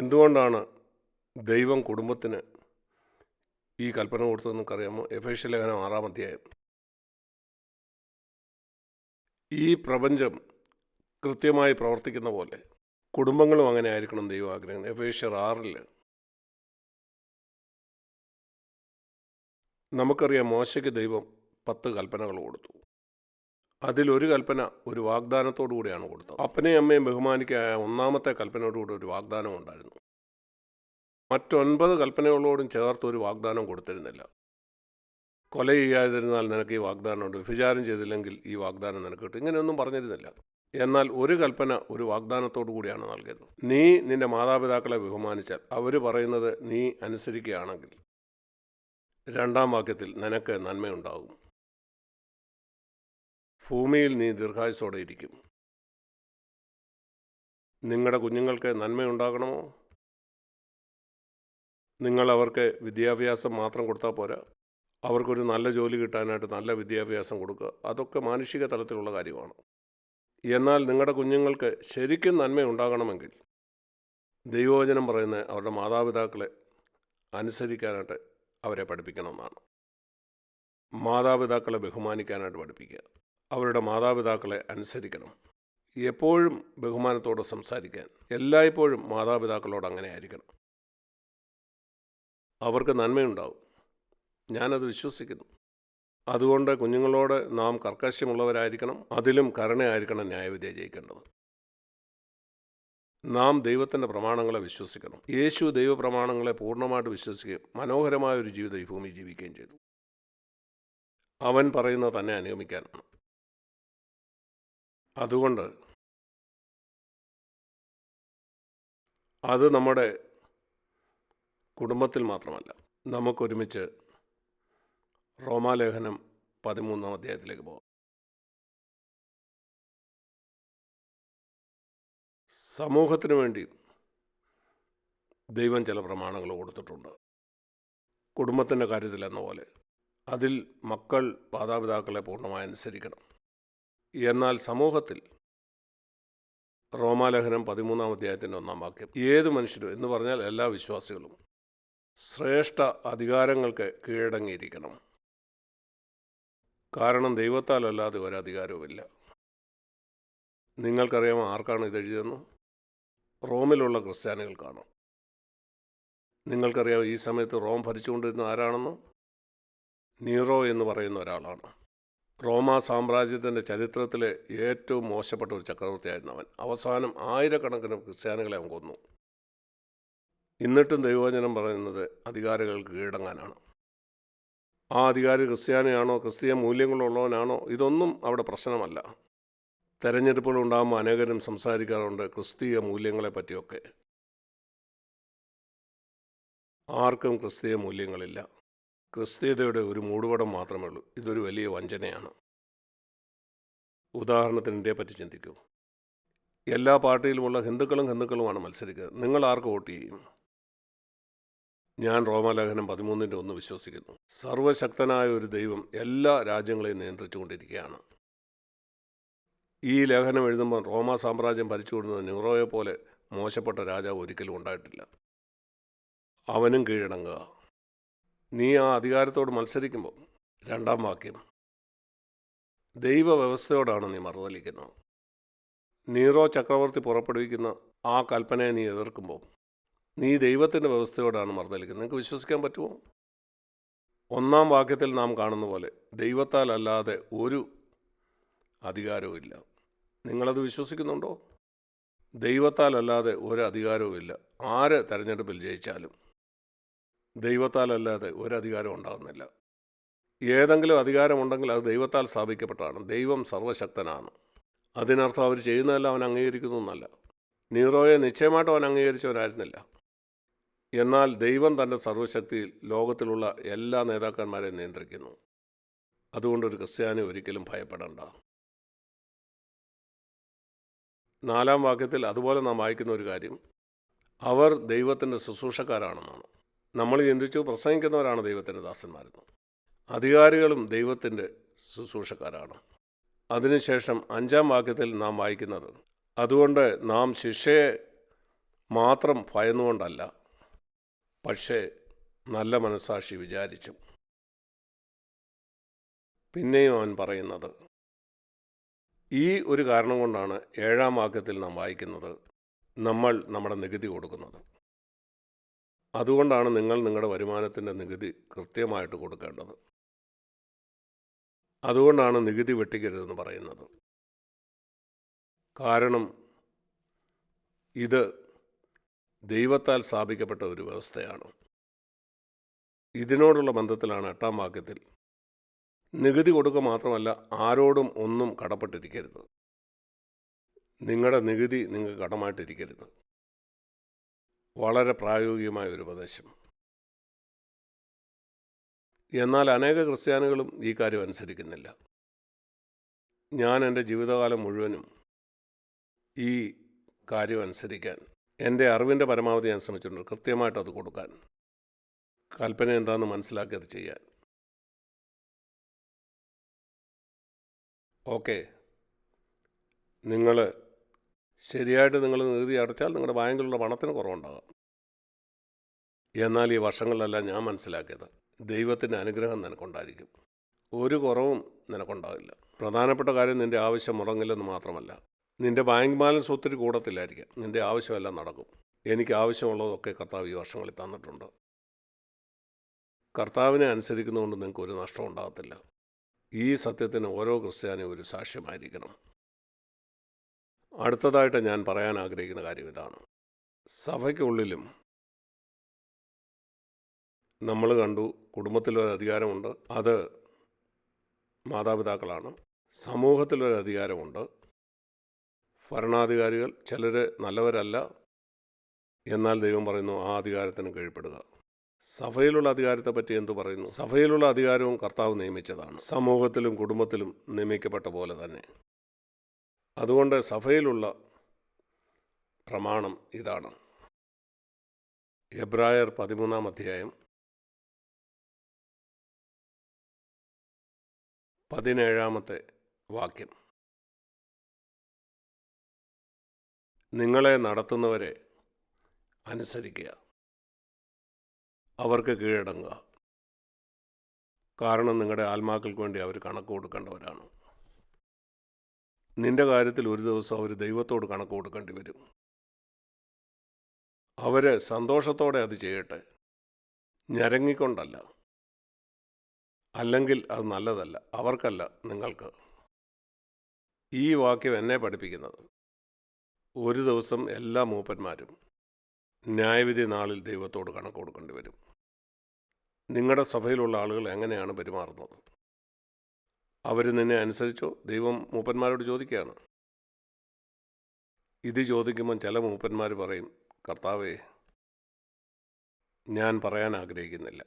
എന്തുകൊണ്ടാണ് ദൈവം കുടുംബത്തിന് ഈ കൽപ്പന കൊടുത്തതെന്ന് നമുക്കറിയാമോ എഫേഷ്യ ലേഖനം ആറാം അധ്യായം. ഈ പ്രപഞ്ചം കൃത്യമായി പ്രവർത്തിക്കുന്ന പോലെ കുടുംബങ്ങളും അങ്ങനെ ആയിരിക്കണം ദൈവം ആഗ്രഹം എഫേഷ്യർ ആറിൽ നമുക്കറിയാം മോശയ്ക്ക് ദൈവം പത്ത് കൽപ്പനകൾ കൊടുത്തു. അതിലൊരു കൽപ്പന ഒരു വാഗ്ദാനത്തോടു കൂടിയാണ് കൊടുത്തത്. അപ്പനെയും അമ്മയും ബഹുമാനിക്കായ ഒന്നാമത്തെ കൽപ്പനയോടുകൂടി ഒരു വാഗ്ദാനം ഉണ്ടായിരുന്നു. മറ്റൊൻപത് കൽപ്പനകളോടും ചേർത്ത് ഒരു വാഗ്ദാനം കൊടുത്തിരുന്നില്ല. കൊല ചെയ്യാതിരുന്നാൽ നിനക്ക് ഈ വാഗ്ദാനമുണ്ട് വിഭിചാരം ചെയ്തില്ലെങ്കിൽ ഈ വാഗ്ദാനം നിനക്ക് കിട്ടും. ഇങ്ങനെയൊന്നും പറഞ്ഞിരുന്നില്ല. എന്നാൽ ഒരു കൽപ്പന ഒരു വാഗ്ദാനത്തോടു കൂടിയാണ് നൽകിയത്. നീ നിന്റെ മാതാപിതാക്കളെ ബഹുമാനിച്ചാൽ അവർ പറയുന്നത് നീ അനുസരിക്കുകയാണെങ്കിൽ രണ്ടാം വാക്യത്തിൽ നിനക്ക് നന്മയുണ്ടാകും. ഭൂമിയിൽ നീ ദീർഘായുസോടെ ഇരിക്കും. നിങ്ങളുടെ കുഞ്ഞുങ്ങൾക്ക് നന്മയുണ്ടാകണമോ? നിങ്ങൾ അവർക്ക് വിദ്യാഭ്യാസം മാത്രം കൊടുത്താൽ പോരാ. അവർക്കൊരു നല്ല ജോലി കിട്ടാനായിട്ട് നല്ല വിദ്യാഭ്യാസം കൊടുക്കുക. അതൊക്കെ മാനുഷിക തലത്തിലുള്ള കാര്യമാണ്. എന്നാൽ നിങ്ങളുടെ കുഞ്ഞുങ്ങൾക്ക് ശരിക്കും നന്മയുണ്ടാകണമെങ്കിൽ ദൈവവചനം പറയുന്ന അവരുടെ മാതാപിതാക്കളെ അനുസരിക്കാനായിട്ട് അവരെ പഠിപ്പിക്കണമെന്നാണ്. മാതാപിതാക്കളെ ബഹുമാനിക്കാനായിട്ട് പഠിപ്പിക്കുക. അവരുടെ മാതാപിതാക്കളെ അനുസരിക്കണം. എപ്പോഴും ബഹുമാനത്തോടെ സംസാരിക്കാൻ. എല്ലായ്പ്പോഴും മാതാപിതാക്കളോട് അങ്ങനെ ആയിരിക്കണം അവർക്ക് നന്മയുണ്ടാവും. ഞാനത് വിശ്വസിക്കുന്നു. അതുകൊണ്ട് കുഞ്ഞുങ്ങളോട് നാം കർക്കശ്യമുള്ളവരായിരിക്കണം അതിലും കരുണയായിരിക്കണം ന്യായവിദ്യ ജയിക്കേണ്ടത്. നാം ദൈവത്തിന്റെ പ്രമാണങ്ങളെ വിശ്വസിക്കണം. യേശു ദൈവപ്രമാണങ്ങളെ പൂർണമായിട്ട് വിശ്വസിക്കുകയും മനോഹരമായ ഒരു ജീവിതം ഈ ഭൂമി ജീവിക്കുകയും ചെയ്തു. അവൻ പറയുന്നത് തന്നെ അനുഗമിക്കാനാണ്. അതുകൊണ്ട് അത് നമ്മുടെ കുടുംബത്തിൽ മാത്രമല്ല നമുക്കൊരുമിച്ച് റോമാലേഖനം പതിമൂന്നാം അധ്യായത്തിലേക്ക് പോകാം. സമൂഹത്തിന് വേണ്ടി ദൈവം ചില പ്രമാണങ്ങൾ കൊടുത്തിട്ടുണ്ട്. കുടുംബത്തിന്റെ കാര്യത്തിൽ എന്ന പോലെ അതിൽ മക്കൾ മാതാപിതാക്കളെ പൂർണമായി അനുസരിക്കണം. എന്നാൽ സമൂഹത്തിൽ റോമാലേഖനം പതിമൂന്നാം അധ്യായത്തിന്റെ ഒന്നാം വാക്യം ഏത് മനുഷ്യരും എന്ന് പറഞ്ഞാൽ എല്ലാ വിശ്വാസികളും ശ്രേഷ്ഠ അധികാരങ്ങൾക്ക് കീഴടങ്ങിയിരിക്കണം. കാരണം ദൈവത്താലല്ലാതെ ഒരധികാരവുമില്ല നിങ്ങൾക്കറിയാമോ ആർക്കാണ് ഇത് എഴുതിയതെന്ന്? റോമിലുള്ള ക്രിസ്ത്യാനികൾക്കാണ് നിങ്ങൾക്കറിയാം ഈ സമയത്ത് റോം ഭരിച്ചുകൊണ്ടിരുന്ന ആരാണെന്ന്? നീറോ എന്ന് പറയുന്ന ഒരാളാണ്. റോമ സാമ്രാജ്യത്തിന്റെ ചരിത്രത്തിലെ ഏറ്റവും മോശപ്പെട്ട ഒരു ചക്രവർത്തിയായിരുന്നു അവൻ. അവസാനം ആയിരക്കണക്കിന് ക്രിസ്ത്യാനികളെ അവൻ കൊന്നു. എന്നിട്ടും ദൈവവചനം പറയുന്നത് അധികാരികൾക്ക് കീഴടങ്ങാനാണ്. ആ അധികാരി ക്രിസ്ത്യാനിയാണോ ക്രിസ്തീയ മൂല്യങ്ങളുള്ളവനാണോ ഇതൊന്നും അവിടെ പ്രശ്നമല്ല. തെരഞ്ഞെടുപ്പുകൾ ഉണ്ടാകുമ്പോൾ അനേകരും സംസാരിക്കാറുണ്ട് ക്രിസ്തീയ മൂല്യങ്ങളെ പറ്റിയൊക്കെ. ആർക്കും ക്രിസ്തീയ മൂല്യങ്ങളില്ല. ക്രിസ്തീയതയുടെ ഒരു മൂടുപടം മാത്രമേ ഉള്ളൂ. ഇതൊരു വലിയ വഞ്ചനയാണ്. ഉദാഹരണത്തിന് ഇന്ത്യയെ പറ്റി ചിന്തിക്കൂ. എല്ലാ പാർട്ടിയിലുമുള്ള ഹിന്ദുക്കളും ഹിന്ദുക്കളുമാണ് മത്സരിക്കുന്നത് നിങ്ങൾ ആർക്ക് വോട്ട് ചെയ്യും? ഞാൻ റോമാലേഖനം പതിമൂന്നിന്റെ ഒന്ന് വിശ്വസിക്കുന്നു. സർവശക്തനായ ഒരു ദൈവം എല്ലാ രാജ്യങ്ങളെയും നിയന്ത്രിച്ചുകൊണ്ടിരിക്കുകയാണ്. ഈ ലേഖനം എഴുതുമ്പോൾ റോമാ സാമ്രാജ്യം ഭരിച്ചുകൊടുന്ന ന്യൂറോയെ പോലെ മോശപ്പെട്ട രാജാവ് ഒരിക്കലും ഉണ്ടായിട്ടില്ല. അവനും കീഴടങ്ങുക. നീ ആ അധികാരത്തോട് മത്സരിക്കുമ്പോൾ രണ്ടാം വാക്യം ദൈവവ്യവസ്ഥയോടാണ് നീ മറുതലിക്കുന്നത്. നീറോ ചക്രവർത്തി പുറപ്പെടുവിക്കുന്ന ആ കൽപ്പനയെ നീ എതിർക്കുമ്പോൾ നീ ദൈവത്തിന്റെ വ്യവസ്ഥയോടാണ് മറുതലിക്കുന്നത്. നിങ്ങൾക്ക് വിശ്വസിക്കാൻ പറ്റുമോ? ഒന്നാം വാക്യത്തിൽ നാം കാണുന്ന പോലെ ദൈവത്താൽ അല്ലാതെ ഒരു അധികാരവുമില്ല നിങ്ങളത് വിശ്വസിക്കുന്നുണ്ടോ? ദൈവത്താൽ അല്ലാതെ ഒരു അധികാരവുമില്ല ആര് തെരഞ്ഞെടുപ്പിൽ ജയിച്ചാലും ദൈവത്താലല്ലാതെ ഒരധികാരം ഉണ്ടാകുന്നില്ല. ഏതെങ്കിലും അധികാരമുണ്ടെങ്കിൽ അത് ദൈവത്താൽ സ്ഥാപിക്കപ്പെട്ടതാണ്. ദൈവം സർവശക്തനാണ്. അതിനർത്ഥം അവർ ചെയ്യുന്നതെല്ലാം അവൻ അംഗീകരിക്കുന്നു എന്നല്ല. നീറോയെ നിശ്ചയമായിട്ടും അവൻ അംഗീകരിച്ചവനായിരുന്നില്ല. എന്നാൽ ദൈവം തന്റെ സർവശക്തിയിൽ ലോകത്തിലുള്ള എല്ലാ നേതാക്കന്മാരെയും നിയന്ത്രിക്കുന്നു. അതുകൊണ്ട് ഒരു ക്രിസ്ത്യാനി ഒരിക്കലും ഭയപ്പെടേണ്ട. നാലാം വാക്യത്തിൽ അതുപോലെ നാം വായിക്കുന്ന ഒരു കാര്യം. അവർ ദൈവത്തിന്റെ ശുശ്രൂഷക്കാരാണെന്നാണ്. നമ്മൾ ചിന്തിച്ചു പ്രസംഗിക്കുന്നവരാണ് ദൈവത്തിന്റെ ദാസന്മാരെന്ന് അധികാരികളും ദൈവത്തിന്റെ ശുശ്രൂഷക്കാരാണ്. അതിനുശേഷം അഞ്ചാം വാക്യത്തിൽ നാം വായിക്കുന്നത് അതുകൊണ്ട് നാം ശിക്ഷയെ മാത്രം ഭയന്നുകൊണ്ടല്ല പക്ഷേ നല്ല മനസാക്ഷി വിചാരിച്ചു. പിന്നെയും അവൻ പറയുന്നത് ഈ ഒരു കാരണം കൊണ്ടാണ് ഏഴാം വാക്യത്തിൽ നാം വായിക്കുന്നത് നമ്മൾ നമ്മുടെ നികുതി കൊടുക്കുന്നത്. അതുകൊണ്ടാണ് നിങ്ങൾ നിങ്ങളുടെ വരുമാനത്തിന്റെ നികുതി കൃത്യമായിട്ട് കൊടുക്കേണ്ടത്. അതുകൊണ്ടാണ് നികുതി വെട്ടിക്കരുതെന്ന് പറയുന്നത്. കാരണം ഇത് ദൈവത്താൽ സ്ഥാപിക്കപ്പെട്ട ഒരു വ്യവസ്ഥയാണ്. ഇതിനോടുള്ള ബന്ധത്തിലാണ് എട്ടാം വാക്യത്തിൽ നികുതി കൊടുക്കുക മാത്രമല്ല ആരോടും ഒന്നും കടപ്പെട്ടിരിക്കരുത്. നിങ്ങളുടെ നികുതി നിങ്ങൾക്ക് കടമായിട്ടിരിക്കരുത്. വളരെ പ്രായോഗികമായ ഒരു ഉപദേശം. എന്നാൽ അനേക ക്രിസ്ത്യാനികളും ഈ കാര്യം അനുസരിക്കുന്നില്ല. ഞാൻ എന്റെ ജീവിതകാലം മുഴുവനും ഈ കാര്യം അനുസരിക്കാൻ എന്റെ അറിവിന്റെ പരമാവധി ഞാൻ ശ്രമിച്ചിട്ടുണ്ട്. കൃത്യമായിട്ട് അത് കൊടുക്കാൻ. കൽപ്പന എന്താണെന്ന് മനസ്സിലാക്കി അത് ചെയ്യാൻ. ഓക്കെ. നിങ്ങൾ ശരിയായിട്ട് നിങ്ങൾ നികുതി അടച്ചാൽ നിങ്ങളുടെ ബാങ്കിലുള്ള പണത്തിന് കുറവുണ്ടാകാം. എന്നാൽ ഈ വർഷങ്ങളിലെല്ലാം ഞാൻ മനസ്സിലാക്കിയത്. ദൈവത്തിന്റെ അനുഗ്രഹം നിനക്കുണ്ടായിരിക്കും. ഒരു കുറവും നിനക്കുണ്ടാകില്ല പ്രധാനപ്പെട്ട കാര്യം നിന്റെ ആവശ്യം മുടങ്ങില്ലെന്ന് മാത്രമല്ല. നിന്റെ ബാങ്ക് ബാലൻസ് ഒത്തിരി കൂടത്തില്ലായിരിക്കാം. നിന്റെ ആവശ്യമെല്ലാം നടക്കും. എനിക്ക് ആവശ്യമുള്ളതൊക്കെ കർത്താവ് ഈ വർഷങ്ങളിൽ തന്നിട്ടുണ്ട്. കർത്താവിനെ അനുസരിക്കുന്നതുകൊണ്ട് നിങ്ങൾക്ക് ഒരു നഷ്ടം ഉണ്ടാകത്തില്ല. ഈ സത്യത്തിന് ഓരോ ക്രിസ്ത്യാനിയും ഒരു സാക്ഷ്യമായിരിക്കണം. അടുത്തതായിട്ട് ഞാൻ പറയാൻ ആഗ്രഹിക്കുന്ന കാര്യം ഇതാണ്. സഭയ്ക്കുള്ളിലും നമ്മൾ കണ്ടു കുടുംബത്തിലൊരു അധികാരമുണ്ട്. അത് മാതാപിതാക്കളാണ്. സമൂഹത്തിലൊരു അധികാരമുണ്ട്. ഭരണാധികാരികൾ ചിലർ നല്ലവരല്ല. എന്നാൽ ദൈവം പറയുന്നു ആ അധികാരത്തിന് കീഴ്പ്പെടുക. സഭയിലുള്ള അധികാരത്തെ പറ്റി എന്തു പറയുന്നു? സഭയിലുള്ള അധികാരവും കർത്താവ് നിയമിച്ചതാണ്. സമൂഹത്തിലും കുടുംബത്തിലും നിയമിക്കപ്പെട്ട പോലെ തന്നെ. അതുകൊണ്ട് സഭയിലുള്ള പ്രമാണം ഇതാണ്. എബ്രായർ പതിമൂന്നാം അധ്യായം പതിനേഴാമത്തെ വാക്യം. നിങ്ങളെ നടത്തുന്നവരെ അനുസരിക്കുക. അവർക്ക് കീഴടങ്ങുക. കാരണം നിങ്ങളുടെ ആത്മാക്കൾക്ക് വേണ്ടി അവർ കണക്ക് കൊടുക്കേണ്ടവരാണ്. നിന്റെ കാര്യത്തിൽ ഒരു ദിവസം അവർ ദൈവത്തോട് കണക്ക് കൊടുക്കേണ്ടി വരും. അവർ സന്തോഷത്തോടെ അത് ചെയ്യട്ടെ. ഞരങ്ങിക്കൊണ്ടല്ല. അല്ലെങ്കിൽ അത് നല്ലതല്ല. അവർക്കല്ല നിങ്ങൾക്ക്. ഈ വാക്യം എന്നെ പഠിപ്പിക്കുന്നത്. ഒരു ദിവസം എല്ലാ മൂപ്പന്മാരും ന്യായവിധി നാളിൽ ദൈവത്തോട് കണക്ക് കൊടുക്കേണ്ടി വരും. നിങ്ങളുടെ സഭയിലുള്ള ആളുകൾ എങ്ങനെയാണ് പെരുമാറുന്നത്? അവർ നിന്നെ അനുസരിച്ചോ? ദൈവം മൂപ്പന്മാരോട് ചോദിക്കുകയാണ്. ഇത് ചോദിക്കുമ്പോൾ ചില മൂപ്പന്മാർ പറയും കർത്താവേ ഞാൻ പറയാൻ ആഗ്രഹിക്കുന്നില്ല.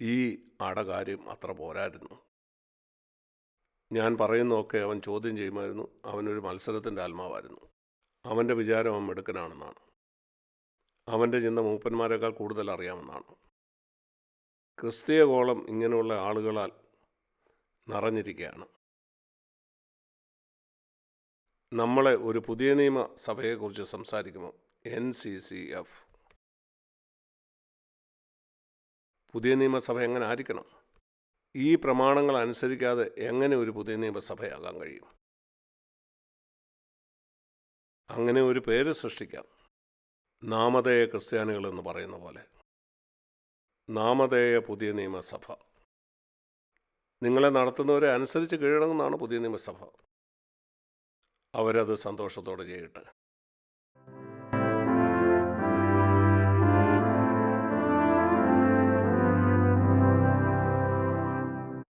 ഈ അടകാര്യം അത്ര പോരായിരുന്നു. ഞാൻ പറയുന്നതൊക്കെ അവൻ ചോദ്യം ചെയ്യുമായിരുന്നു. അവനൊരു മത്സരത്തിന്റെ ആത്മാവായിരുന്നു. അവന്റെ വിചാരം അവൻ മിടുക്കനാണെന്നാണ്. അവന്റെ ചിന്ത മൂപ്പന്മാരെക്കാൾ കൂടുതൽ അറിയാമെന്നാണ്. ക്രിസ്തീയ കോളം ഇങ്ങനെയുള്ള ആളുകളാൽ നിറഞ്ഞിരിക്കുകയാണ് നമ്മളെ ഒരു പുതിയ നിയമ സഭയെക്കുറിച്ച് സംസാരിക്കുമ്പോൾ എൻ സി സി എഫ് പുതിയ നിയമസഭ എങ്ങനെ ആയിരിക്കണം? ഈ പ്രമാണങ്ങൾ അനുസരിക്കാതെ എങ്ങനെ ഒരു പുതിയ നിയമസഭയാകാൻ കഴിയും? അങ്ങനെ ഒരു പേര് സൃഷ്ടിക്കാം. നാമധേയ ക്രിസ്ത്യാനികൾ എന്ന് പറയുന്ന പോലെ. നാമധേയ പുതിയ നിയമസഭ നിങ്ങളെ നടത്തുന്നവരെ അനുസരിച്ച് കീഴടങ്ങുന്നതാണ് പുതിയ നിയമസഭ. അവരത് സന്തോഷത്തോടെ ചെയ്യട്ടെ.